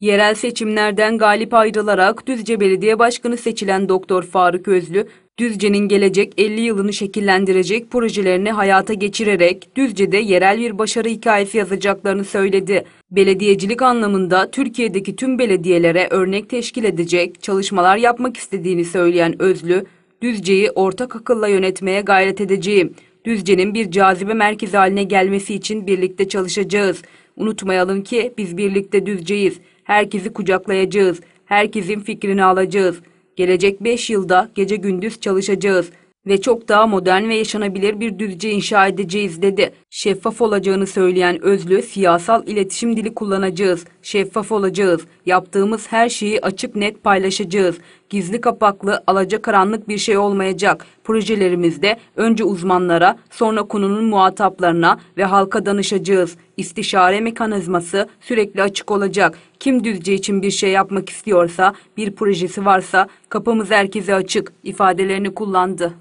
Yerel seçimlerden galip ayrılarak Düzce Belediye Başkanı seçilen Doktor Faruk Özlü, Düzce'nin gelecek 50 yılını şekillendirecek projelerini hayata geçirerek Düzce'de yerel bir başarı hikayesi yazacaklarını söyledi. Belediyecilik anlamında Türkiye'deki tüm belediyelere örnek teşkil edecek çalışmalar yapmak istediğini söyleyen Özlü, Düzce'yi ortak akılla yönetmeye gayret edeceğim. Düzce'nin bir cazibe merkezi haline gelmesi için birlikte çalışacağız. Unutmayalım ki biz birlikte Düzce'yiz. Herkesi kucaklayacağız. Herkesin fikrini alacağız. Gelecek 5 yılda gece gündüz çalışacağız ve çok daha modern ve yaşanabilir bir Düzce inşa edeceğiz dedi. Şeffaf olacağını söyleyen Özlü, siyasal iletişim dili kullanacağız. Şeffaf olacağız. Yaptığımız her şeyi açık net paylaşacağız. Gizli kapaklı, alacakaranlık bir şey olmayacak. Projelerimizde önce uzmanlara, sonra konunun muhataplarına ve halka danışacağız. İstişare mekanizması sürekli açık olacak. Kim Düzce için bir şey yapmak istiyorsa, bir projesi varsa kapımız herkese açık ifadelerini kullandı.